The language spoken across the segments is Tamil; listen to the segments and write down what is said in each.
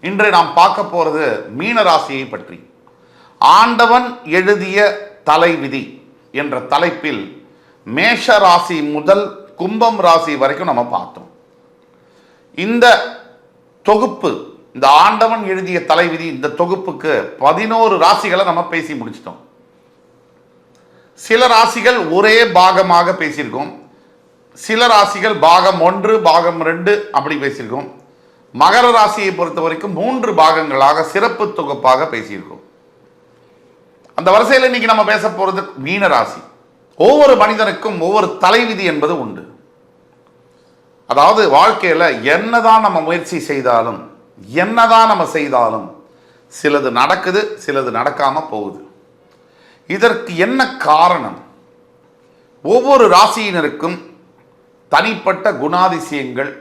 இன்று நாம் பார்க்க போகிறது மீன ராசியை பற்றி. ஆண்டவன் எழுதிய தலைவிதி என்ற தலைப்பில் மேஷ ராசி முதல் கும்பம் ராசி வரைக்கும் நம்ம பார்த்தோம். இந்த தொகுப்பு இந்த ஆண்டவன் எழுதிய தலைவிதி இந்த தொகுப்புக்கு பதினோரு ராசிகளை நம்ம பேசி முடிச்சிட்டோம். சில ராசிகள் ஒரே பாகமாக பேசியிருக்கோம். சில ராசிகள் பாகம் ஒன்று பாகம் ரெண்டு அப்படி பேசியிருக்கோம். மகர ராசியை பொறுத்த வரைக்கும் மூன்று பாகங்களாக சிறப்பு தொகுப்பாக பேசியிருக்கோம். அந்த வரிசையில் இன்னைக்கு நம்ம பேச போறது மீன ராசி. ஒவ்வொரு மனிதனுக்கும் ஒவ்வொரு தலைவிதி என்பது உண்டு. அதாவது வாழ்க்கையில என்னதான் நம்ம முயற்சி செய்தாலும் என்னதான் நம்ம செய்தாலும் சிலது நடக்குது சிலது நடக்காமல் போகுது. இதற்கு என்ன காரணம்? ஒவ்வொரு ராசியினருக்கும் தனிப்பட்ட குணாதிசயங்கள்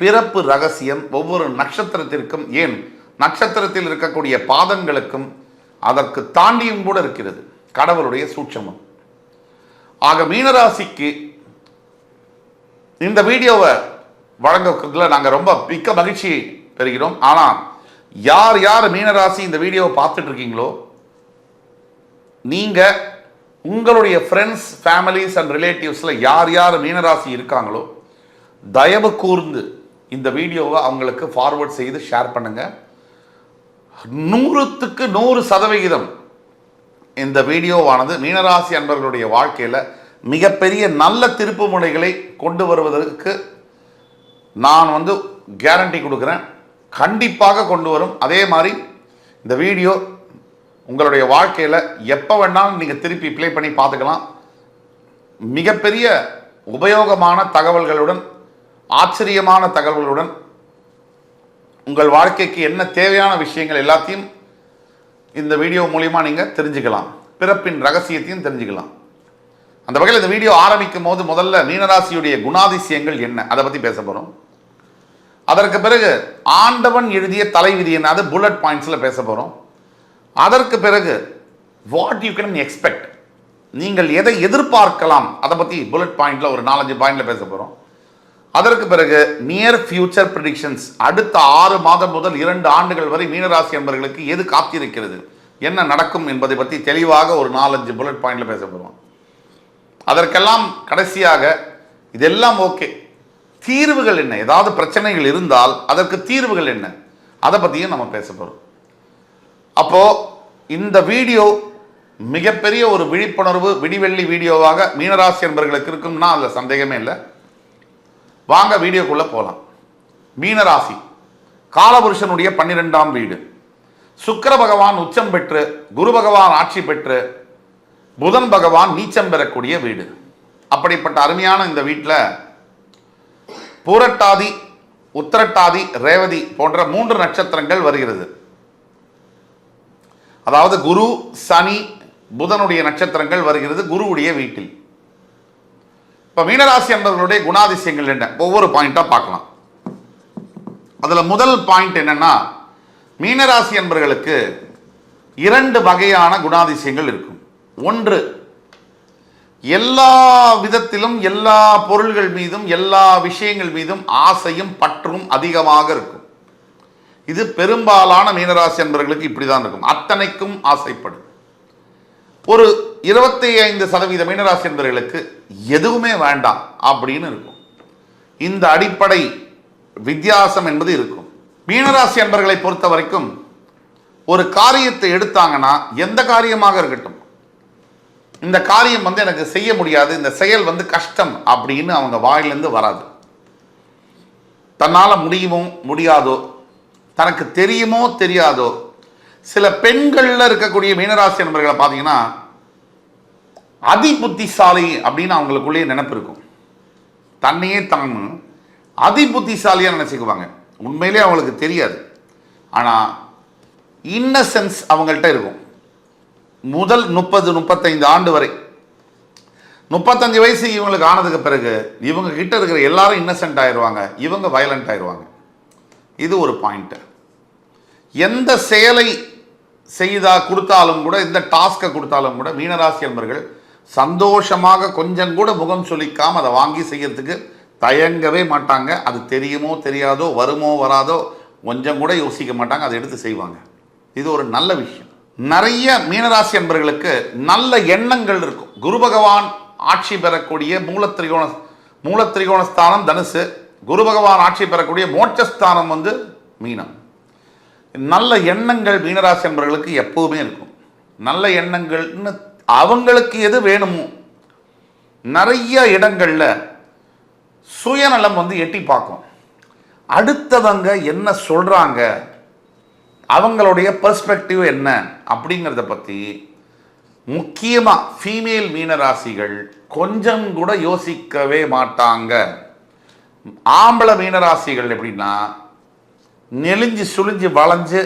பிறப்பு ரகசியம் ஒவ்வொரு நட்சத்திரத்திற்கும் ஏன்? நட்சத்திரத்தில் இருக்கக்கூடிய பாதங்களுக்கும் அதற்கு தாண்டியும் கூட இருக்கிறது. கடவுளுடைய சூட்சமம். ஆக மீனராசிக்கு இந்த வீடியோவை வழங்குறதுல நாங்கள் ரொம்ப மிக்க மகிழ்ச்சி பெறுகிறோம். ஆனால் யார் யார் மீனராசி இந்த வீடியோவை பார்த்துட்டு இருக்கீங்களோ நீங்கள் உங்களுடைய ஃப்ரெண்ட்ஸ் ஃபேமிலிஸ் அண்ட் ரிலேட்டிவ்ஸில் யார் யார் மீனராசி இருக்காங்களோ தயவு கூர்ந்து இந்த வீடியோவை அவங்களுக்கு ஃபார்வர்ட் செய்து ஷேர் பண்ணுங்கள் நூறுத்துக்கு நூறு சதவிகிதம் இந்த வீடியோவானது மீனராசி அன்பர்களுடைய வாழ்க்கையில் மிகப்பெரிய நல்ல திருப்பு முனைகளை கொண்டு வருவதற்கு நான் வந்து கேரண்டி கொடுக்குறேன். கண்டிப்பாக கொண்டு வரும். அதே மாதிரி இந்த வீடியோ உங்களுடைய வாழ்க்கையில் எப்போ வேணாலும் நீங்கள் திருப்பி ப்ளே பண்ணி பார்த்துக்கலாம். மிகப்பெரிய உபயோகமான தகவல்களுடன் ஆச்சரியமான தகவல்களுடன் உங்கள் வாழ்க்கைக்கு என்ன தேவையான விஷயங்கள் எல்லாத்தையும் இந்த வீடியோ மூலிமா நீங்கள் தெரிஞ்சுக்கலாம். பிறப்பின் ரகசியத்தையும் தெரிஞ்சுக்கலாம். அந்த வகையில் இந்த வீடியோ ஆரம்பிக்கும் போது முதல்ல மீனராசியுடைய குணாதிசயங்கள் என்ன? அதை பற்றி பேச போகிறோம் அதற்கு பிறகு ஆண்டவன் எழுதிய தலைவிதி என்ன? அது புல்லட் பாயிண்ட்ஸில் பேச போகிறோம் அதற்கு பிறகு வாட் யூ கேன் எக்ஸ்பெக்ட் நீங்கள் எதை எதிர்பார்க்கலாம்? அதை பற்றி புல்லட் பாயிண்டில் ஒரு நாலஞ்சு பாயிண்டில் பேச போகிறோம் அதற்கு பிறகு நியர் ஃபியூச்சர் ப்ரிடிக்ஷன்ஸ் அடுத்த ஆறு மாதம் முதல் இரண்டு ஆண்டுகள் வரை மீனராசி என்பவர்களுக்கு எது காத்திருக்கிறது? என்ன நடக்கும் என்பதை பற்றி தெளிவாக ஒரு நாலஞ்சு புல்லட் பாயிண்டில் பேச போகிறோம் அதற்கெல்லாம் கடைசியாக இதெல்லாம் ஓகே தீர்வுகள் என்ன? ஏதாவது பிரச்சனைகள் இருந்தால் அதற்கு தீர்வுகள் என்ன? அதை பற்றியும் நம்ம பேச போகிறோம் அப்போ இந்த வீடியோ மிகப்பெரிய ஒரு விழிப்புணர்வு விடிவெள்ளி வீடியோவாக மீனராசி என்பவர்களுக்கு இருக்கும்னா அதில் சந்தேகமே இல்லை. வாங்க வீடியோக்குள்ளே போகலாம் மீனராசி காலபுருஷனுடைய பன்னிரெண்டாம் வீடு. சுக்கர பகவான் உச்சம் பெற்று குரு பகவான் ஆட்சி பெற்று புதன் பகவான் நீச்சம் பெறக்கூடிய வீடு. அப்படிப்பட்ட அருமையான இந்த வீட்டில் பூரட்டாதி உத்திரட்டாதி ரேவதி போன்ற மூன்று நட்சத்திரங்கள் வருகிறது. அதாவது குரு சனி புதனுடைய நட்சத்திரங்கள் வருகிறது குருவுடைய வீட்டில். இப்போ மீனராசி என்பவர்களுடைய குணாதிசயங்கள் என்ன? ஒவ்வொரு பாயிண்டாக பார்க்கலாம். அதில் முதல் பாயிண்ட் என்னன்னா மீனராசி அன்பர்களுக்கு இரண்டு வகையான குணாதிசயங்கள் இருக்கும். ஒன்று எல்லா விதத்திலும் எல்லா பொருள்கள் மீதும் எல்லா விஷயங்கள் மீதும் ஆசையும் பற்றும் அதிகமாக இருக்கும். இது பெரும்பாலான மீனராசி என்பவர்களுக்கு இப்படிதான் இருக்கும். அத்தனைக்கும் ஆசைப்படும். ஒரு இருபத்தி ஐந்து சதவீத மீனராசி என்பவர்களுக்கு எதுவுமே வேண்டாம் அப்படின்னு இருக்கும். இந்த அடிப்படை வித்தியாசம் என்பது இருக்கும். மீனராசி என்பர்களை பொறுத்த வரைக்கும் ஒரு காரியத்தை எடுத்தாங்கன்னா எந்த காரியமாக இருக்கட்டும். இந்த காரியம் வந்து எனக்கு செய்ய முடியாது இந்த செயல் வந்து கஷ்டம் அப்படின்னு அவங்க வாயிலிருந்து வராது. தன்னால் முடியுமோ முடியாதோ தனக்கு தெரியுமோ தெரியாதோ சில பெண்களில் இருக்கக்கூடிய மீனராசி நண்பர்களை பார்த்தீங்கன்னா அதி புத்திசாலி அப்படின்னு அவங்களுக்குள்ளேயே நினைப்பு இருக்கும். தன்னையே தான் அதி புத்திசாலியாக நினச்சிக்குவாங்க. உண்மையிலே அவங்களுக்கு தெரியாது. ஆனால் இன்னசென்ஸ் அவங்கள்ட்ட இருக்கும். முதல் முப்பது முப்பத்தைந்து ஆண்டு வரை. முப்பத்தஞ்சு வயசு இவங்களுக்கு ஆனதுக்கு பிறகு இவங்க கிட்ட இருக்கிற எல்லாரும் இன்னசென்ட் ஆயிடுவாங்க இவங்க வயலண்ட் ஆயிடுவாங்க இது ஒரு பாயிண்ட்டு எந்த செயலை செய்தா கொடுத்தாலும் கூட இந்த டாஸ்க்கை கொடுத்தாலும் கூட மீனராசி அன்பர்கள் சந்தோஷமாக கொஞ்சம் கூட முகம் சொல்லிக்காம அதை வாங்கி செய்யறதுக்கு தயங்கவே மாட்டாங்க. அது தெரியுமோ தெரியாதோ வருமோ வராதோ கொஞ்சம் கூட யோசிக்க மாட்டாங்க. அதை எடுத்து செய்வாங்க. இது ஒரு நல்ல விஷயம். நிறைய மீனராசி அன்பர்களுக்கு நல்ல எண்ணங்கள் இருக்கும். குரு பகவான் ஆட்சி பெறக்கூடிய மூலத்திரிகோண மூலத்திரிகோண ஸ்தானம் தனுசு. குரு பகவான் ஆட்சி பெறக்கூடிய மோட்சஸ்தானம் வந்து மீனம். நல்ல எண்ணங்கள் மீனராசி என்பவர்களுக்கு எப்போதுமே இருக்கும். நல்ல எண்ணங்கள்னு அவங்களுக்கு எது வேணுமோ நிறைய இடங்களில் சுயநலம் வந்து எட்டி பார்க்கும். அடுத்தவங்க என்ன சொல்கிறாங்க அவங்களுடைய பர்ஸ்பெக்டிவ் என்ன அப்படிங்கிறத பற்றி முக்கியமாக ஃபீமேல் மீனராசிகள் கொஞ்சம் கூட யோசிக்கவே மாட்டாங்க. ஆம்பளை மீனராசிகள் எப்படின்னா நெளிஞ்சு சுழிஞ்சு வளைஞ்சு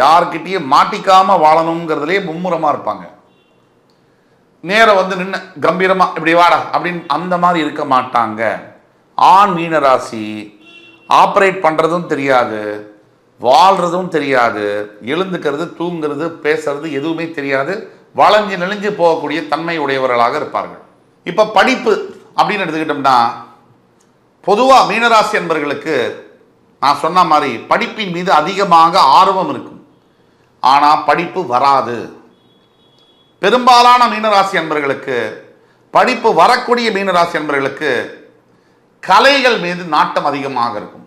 யார்கிட்டயும் மாட்டிக்காம வாழணுங்கிறதுலே மும்முரமாக இருப்பாங்க. நேரம் வந்து நின்று கம்பீரமாக இப்படி வாடா அப்படின்னு அந்த மாதிரி இருக்க மாட்டாங்க. ஆண் மீனராசி ஆப்ரேட் பண்ணுறதும் தெரியாது வாழ்கிறதும் தெரியாது எழுந்துக்கிறது தூங்கிறது பேசுறது எதுவுமே தெரியாது வளைஞ்சு நெளிஞ்சு போகக்கூடிய தன்மை உடையவர்களாக இருப்பார்கள். இப்போ படிப்பு அப்படின்னு எடுத்துக்கிட்டோம்னா பொதுவாக மீனராசி என்பவர்களுக்கு நான் சொன்ன மாதிரி படிப்பின் மீது அதிகமாக ஆர்வம் இருக்கும். ஆனால் படிப்பு வராது. பெரும்பாலான மீனராசி அன்பர்களுக்கு படிப்பு வரக்கூடிய மீனராசி அன்பர்களுக்கு கலைகள் மீது நாட்டம் அதிகமாக இருக்கும்.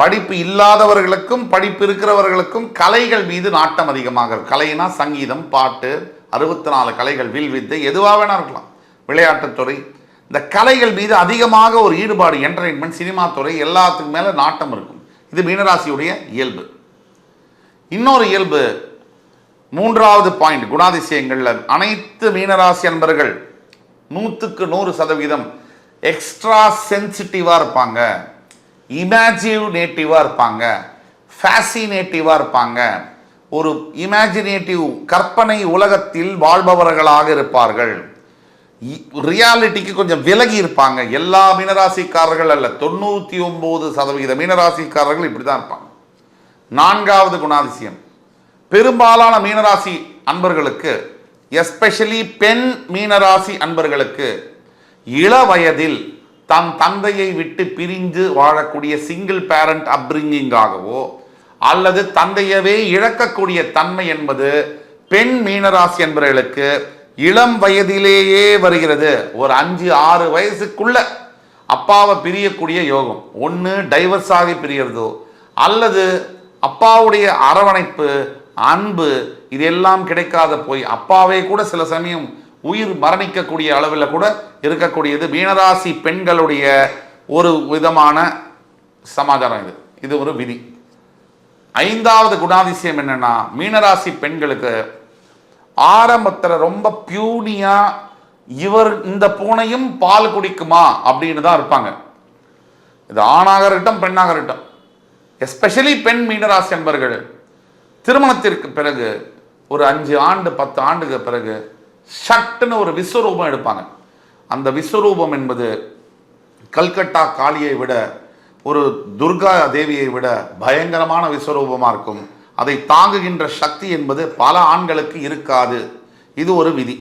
படிப்பு இல்லாதவர்களுக்கும் படிப்பு இருக்கிறவர்களுக்கும் கலைகள் மீது நாட்டம் அதிகமாக இருக்கும். கலைனா சங்கீதம் பாட்டு அறுபத்தி நாலு கலைகள் வில் வித்தை எதுவாக வேணா இருக்கலாம். விளையாட்டுத்துறை இந்த கலைகள் மீது அதிகமாக ஒரு ஈடுபாடு என்டர்டைன்மெண்ட் சினிமா துறை எல்லாத்துக்கும் மேலே நாட்டம் இருக்கும். இது மீனராசியுடைய இயல்பு. இன்னொரு இயல்பு மூன்றாவது பாயிண்ட் குணாதிசயங்களில் அனைத்து மீனராசி அன்பர்கள் நூற்றுக்கு நூறு சதவீதம் எக்ஸ்ட்ரா சென்சிட்டிவாக இருப்பாங்க. இமேஜினேட்டிவாக இருப்பாங்க. ஃபேசினேட்டிவாக இருப்பாங்க. ஒரு இமேஜினேட்டிவ் கற்பனை உலகத்தில் வாழ்பவர்களாக இருப்பார்கள். ரியாலிட்டிக்கு கொஞ்சம் விலகி இருப்பாங்க. எல்லா மீனராசிக்காரர்கள் அல்ல தொண்ணூற்றி ஒம்பது சதவிகித மீனராசிக்காரர்கள் இப்படி தான் இருப்பாங்க. நான்காவது குணாதிசயம். பெரும்பாலான மீனராசி அன்பர்களுக்கு எஸ்பெஷலி பெண் மீனராசி அன்பர்களுக்கு இள வயதில் தன் தந்தையை விட்டு பிரிந்து வாழக்கூடிய சிங்கிள் பேரண்ட் அப்ரிங்கிங்காகவோ அல்லது தந்தையவே இழக்கக்கூடிய தன்மை என்பது பெண் மீனராசி என்பவர்களுக்கு இளம் வயதிலேயே வருகிறது. ஒரு அஞ்சு ஆறு வயசுக்குள்ள அப்பாவை பிரியக்கூடிய யோகம். ஒன்று டைவர்ஸ் ஆகி பிரியறதோ அல்லது அப்பாவுடைய அரவணைப்பு அன்பு இதெல்லாம் கிடைக்காத போய் அப்பாவே கூட சில சமயம் உயிர் மரணிக்கக்கூடிய அளவில் கூட இருக்கக்கூடியது. மீனராசி பெண்களுடைய ஒரு விதமான சமாச்சாரம் இது. இது ஒரு விதி. ஐந்தாவது குணாதிசயம் என்னென்னா மீனராசி பெண்களுக்கு ஆரம்பத்தில் ரொம்ப பியூனியாக இவர் இந்த பூனையும் பால் குடிக்குமா அப்படின்னு தான் இருப்பாங்க. இது ஆணாக இருக்கட்டும் பெண்ணாக இருக்கட்டும். எஸ்பெஷலி பெண் மீனராசி என்பர்கள் திருமணத்திற்கு பிறகு ஒரு அஞ்சு ஆண்டு பத்து ஆண்டுக்கு பிறகு ஷட்டுன்னு ஒரு விஸ்வரூபம் எடுப்பாங்க. அந்த விஸ்வரூபம் என்பது கல்கட்டா காளியை விட ஒரு துர்கா தேவியை விட பயங்கரமான விஸ்வரூபமாக இருக்கும். அதை தாங்குகின்ற சக்தி என்பது பல ஆண்களுக்கு இருக்காது. இது ஒரு விதி.